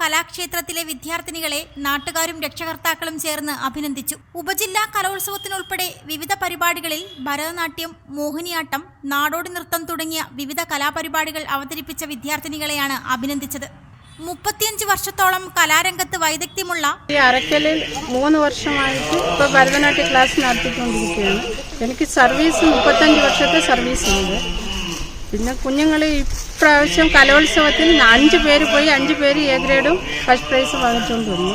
കലാക്ഷേത്രത്തിലെ വിദ്യാർത്ഥിനികളെ നാട്ടുകാരും രക്ഷകർത്താക്കളും ചേർന്ന് അഭിനന്ദിച്ചു. ഉപജില്ലാ കലോത്സവത്തിനുൾപ്പെടെ വിവിധ പരിപാടികളിൽ ഭരതനാട്യം മോഹിനിയാട്ടം നാടോടി നൃത്തം തുടങ്ങിയ വിവിധ കലാപരിപാടികൾ അവതരിപ്പിച്ച വിദ്യാർത്ഥിനികളെയാണ് അഭിനന്ദിച്ചത്. മുപ്പത്തിയഞ്ച് വർഷത്തോളം കലാരംഗത്ത് വൈദഗ്ധ്യമുള്ള ഈ അറക്കലിൽ മൂന്ന് വർഷമായിട്ട് ഇപ്പോൾ ഭരതനാട്യ ക്ലാസ് നടത്തിക്കൊണ്ടിരിക്കുകയാണ്. എനിക്ക് സർവീസ് മുപ്പത്തഞ്ച് വർഷത്തെ സർവീസ് ഉണ്ട്. പിന്നെ കുഞ്ഞുങ്ങൾ ഇപ്രാവശ്യം കലോത്സവത്തിൽ അഞ്ച് പേര് പോയി അഞ്ച് പേര് എ ഗ്രേഡും ഫസ്റ്റ് പ്രൈസ് വാങ്ങിച്ചുകൊണ്ട് വന്നു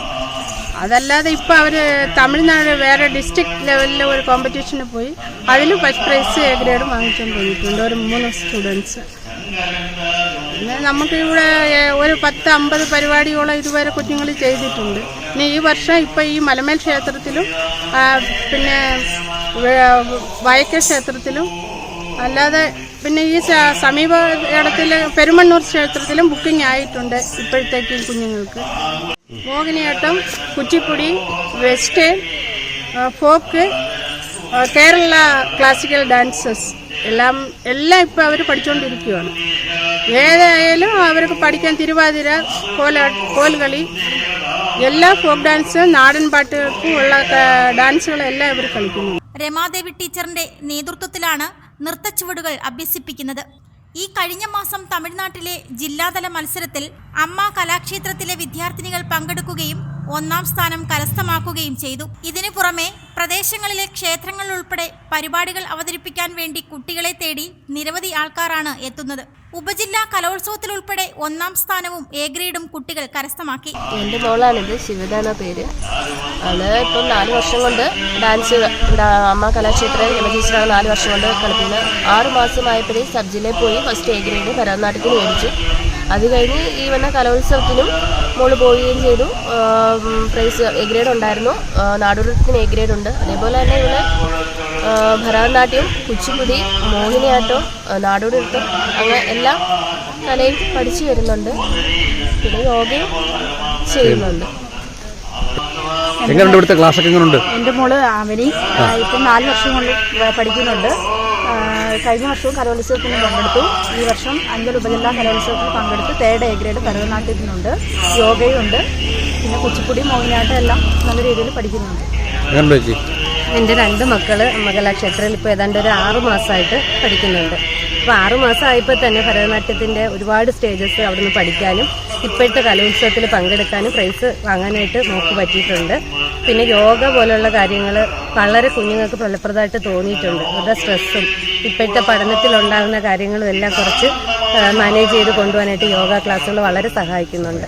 അതല്ലാതെ ഇപ്പോൾ അവർ തമിഴ്നാട് വേറെ ഡിസ്ട്രിക്ട് ലെവലിലെ ഒരു കോമ്പറ്റീഷന് പോയി അതിലും ഫസ്റ്റ് പ്രൈസ് എ ഗ്രേഡും വാങ്ങിച്ചുകൊണ്ട് വന്നിട്ടുണ്ട് ഒരു മൂന്ന് സ്റ്റുഡൻസ് പിന്നെ നമുക്കിവിടെ ഒരു പത്ത് അമ്പത് പരിപാടിയോളം ഇതുവരെ കുഞ്ഞുങ്ങൾ ചെയ്തിട്ടുണ്ട്. പിന്നെ ഈ വർഷം ഇപ്പം ഈ മലമേൽ ക്ഷേത്രത്തിലും പിന്നെ വയക്ക ക്ഷേത്രത്തിലും അല്ലാതെ പിന്നെ ഈ സമീപ ഇടത്തിൽ പെരുമണ്ണൂർ ക്ഷേത്രത്തിലും ബുക്കിംഗ് ആയിട്ടുണ്ട് ഇപ്പോഴത്തേക്ക് കുഞ്ഞുങ്ങൾക്ക്. Mohiniyattam Kuchipudi western folk Kerala classical dances എല്ലാം എല്ലാം ഇപ്പോൾ അവർ പഠിച്ചുകൊണ്ടിരിക്കുകയാണ് ഏതായാലും അവർക്ക് പഠിക്കാൻ തിരുവാതിര കോല കോൽകളി എല്ലാ ഫോക്ക് ഡാൻസ് നാടൻ പാട്ടുകൾക്കും ഉള്ള ഡാൻസുകളെല്ലാം ഇവർ കളിക്കുന്നു. രമാദേവി ടീച്ചറിന്റെ നേതൃത്വത്തിലാണ് നൃത്തച്ചുവടുകൾ അഭ്യസിപ്പിക്കുന്നത്. ഈ കഴിഞ്ഞ മാസം തമിഴ്നാട്ടിലെ ജില്ലാതല മത്സരത്തിൽ അമ്മ കലാക്ഷേത്രത്തിലെ വിദ്യാർത്ഥിനികൾ പങ്കെടുക്കുകയും ഒന്നാം സ്ഥാനം കരസ്ഥമാക്കുകയും ചെയ്തു. ഇതിനു പുറമെ പ്രദേശങ്ങളിലെ ക്ഷേത്രങ്ങൾ ഉൾപ്പെടെ പരിപാടികൾ അവതരിപ്പിക്കാൻ വേണ്ടി കുട്ടികളെ തേടി നിരവധി ആൾക്കാരാണ് എത്തുന്നത്. ഉപജില്ലാ കലോത്സവത്തിൽ ഉൾപ്പെടെ ഒന്നാം സ്ഥാനവും എ ഗ്രേഡും കുട്ടികൾ കരസ്ഥമാക്കി. എന്റെ മോളാണിത് ശിവദാന പേര്. അവൾ ഇപ്പം നാല് വർഷം കൊണ്ട് ഡാൻസ് അമ്മ കലാക്ഷേത്ര യമജീശ്വരാണ് നാല് വർഷം കൊണ്ട് കളിക്കുന്നത് ആറ് മാസമായപ്പോഴേ സബ് ജില്ലയിൽ പോയി ഫസ്റ്റ് എ ഗ്രേഡ് ഭരതനാട്യത്തിന് മേടിച്ചു. അത് കഴിഞ്ഞ് ഈ വന്ന കലോത്സവത്തിനും മോൾ പോവുകയും ചെയ്തു. പ്രൈസ് എ ഗ്രേഡ് ഉണ്ടായിരുന്നു. നാടോടത്തിന് എ ഗ്രേഡ് ഉണ്ട്. അതേപോലെ തന്നെ ഇവിടെ ഭരതനാട്യം കുച്ചിപ്പുടി മോഹിനിയാട്ടം നാടോടി നൃത്തം അങ്ങനെ എല്ലാ കലയും പഠിച്ചു വരുന്നുണ്ട്. പിന്നെ യോഗയും ചെയ്യുന്നുണ്ട്. എങ്ങനെയുണ്ട് ഇവിടുത്തെ ക്ലാസ് ഒക്കെ എങ്ങനെയുണ്ട് എന്റെ മോൾ അവനി ഇപ്പം നാല് വർഷം കൊണ്ട് പഠിക്കുന്നുണ്ട്. കഴിഞ്ഞ വർഷവും കലോത്സവത്തിന് പങ്കെടുത്തു. ഈ വർഷം അഞ്ചൽ ഉപജില്ലാ കലോത്സവത്തിൽ പങ്കെടുത്ത് തേർഡ് എ ഗ്രേഡ് ഭരതനാട്യത്തിനുണ്ട്. യോഗയുണ്ട്. പിന്നെ കുച്ചിപ്പുടി മോഹിനിയാട്ടം എല്ലാം നല്ല രീതിയിൽ പഠിക്കുന്നുണ്ട്. എങ്ങനെയുണ്ട് ചേച്ചി? എന്റെ രണ്ട് മക്കൾ അമ്മകലാക്ഷേത്രയിൽ ഇപ്പോൾ ഏതാണ്ട് ഒരു ആറ് മാസമായിട്ട് പഠിക്കുന്നുണ്ട്. അപ്പോൾ ആറ് മാസമായപ്പോൾ തന്നെ ഭരതനാട്യത്തിന്റെ ഒരുപാട് സ്റ്റേജസ് അവിടെ നിന്ന് പഠിക്കാനും ഇപ്പോഴത്തെ കലോത്സവത്തിൽ പങ്കെടുക്കാനും പ്രൈസ് വാങ്ങാനായിട്ട് നോക്കി പറ്റിയിട്ടുണ്ട്. പിന്നെ യോഗ പോലുള്ള കാര്യങ്ങൾ വളരെ കുഞ്ഞുങ്ങൾക്ക് ഫലപ്രദമായിട്ട് തോന്നിയിട്ടുണ്ട്. അവരുടെ സ്ട്രെസ്സും ഇപ്പോഴത്തെ പഠനത്തിലുണ്ടാകുന്ന കാര്യങ്ങളും എല്ലാം കുറച്ച് മാനേജ് ചെയ്ത് കൊണ്ടുപോകാനായിട്ട് യോഗ ക്ലാസ്സുകൾ വളരെ സഹായിക്കുന്നുണ്ട്.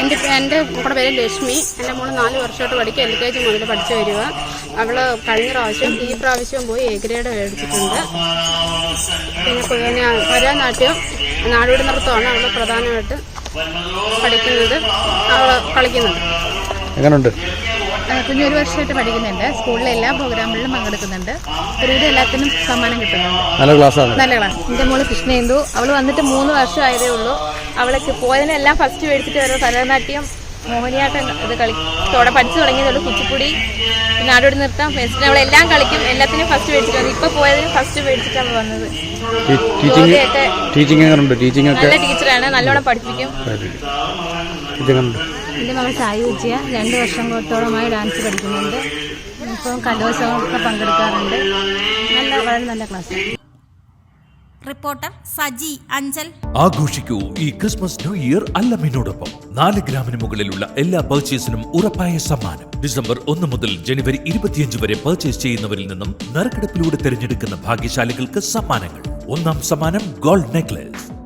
എന്റെ എന്റെ മോളുടെ പേര് ലക്ഷ്മി. എന്റെ മോൾ നാല് വർഷമായിട്ട് പഠിക്കുക എൽ കെ ജി മുതൽ പഠിച്ചു വരിക. അവൾ കഴിഞ്ഞ പ്രാവശ്യം ഈ പ്രാവശ്യം പോയി എ ഗ്രേഡ് മേടിച്ചിട്ടുണ്ട്. പിന്നെ പിന്നെ ഭരതനാട്യം നാടോടി നൃത്തമാണ് അവൾ പ്രധാനമായിട്ട് പഠിക്കുന്നത്. അവൾ കളിക്കുന്നത്. എങ്ങനെയുണ്ട് കുഞ്ഞു ഒരു വർഷമായിട്ട് പഠിക്കുന്നുണ്ട്. സ്കൂളിലെ എല്ലാ പ്രോഗ്രാമുകളിലും പങ്കെടുക്കുന്നുണ്ട്. ഒരുവിധം എല്ലാത്തിനും സമ്മാനം കിട്ടുന്നുണ്ട്. നല്ല ക്ലാസ്സാണ്. നല്ല ക്ലാസ്. എന്റെ മോൾ കൃഷ്ണേന്ദു. അവൾ വന്നിട്ട് മൂന്ന് വർഷം ആയതേ ഉള്ളൂ. അവളൊക്കെ പോയതിനെല്ലാം ഫസ്റ്റ് മേടിച്ചിട്ട് വരുന്നത് ഭരതനാട്യം മോഹിനിയാട്ടം ഇത് കളി തോടെ പഠിച്ചു തുടങ്ങിയതുള്ളൂ കുച്ചിപ്പുടി നാടോടി നൃത്തം ഫെസ്റ്റിന് അവളെല്ലാം കളിക്കും. എല്ലാത്തിനും ഫസ്റ്റ് മേടിച്ചിട്ട് ഇപ്പൊ പോയതിന് ഫസ്റ്റ് മേടിച്ചിട്ടാണ് വന്നത്. ടീച്ചിങ് ടീച്ചിങ് നല്ല ടീച്ചറാണ് നല്ലോണം പഠിപ്പിക്കും. എന്റെ മകൾ സായി വിജയ രണ്ട് വർഷം വർഷത്തോളമായി ഡാൻസ് പഠിക്കുന്നുണ്ട്. ഇപ്പം കലോത്സവമൊക്കെ പങ്കെടുക്കാറുണ്ട്. നല്ല വളരെ നല്ല ക്ലാസ് റിപ്പോർട്ടർ സജി അഞ്ചൽ. ആഘോഷിക്കൂ ഈ ക്രിസ്മസ് ന്യൂ ഇയർ അല്ലമ്മിനോടൊപ്പം നാല് ഗ്രാമിന് മുകളിലുള്ള എല്ലാ പർച്ചേസിനും ഉറപ്പായ സമ്മാനം. ഡിസംബർ ഒന്ന് മുതൽ ജനുവരി ഇരുപത്തിയഞ്ച് വരെ പർച്ചേസ് ചെയ്യുന്നവരിൽ നിന്നും നറുക്കെടുപ്പിലൂടെ തിരഞ്ഞെടുക്കുന്ന ഭാഗ്യശാലികൾക്ക് സമ്മാനങ്ങൾ. ഒന്നാം സമ്മാനം ഗോൾഡ് നെക്ലസ്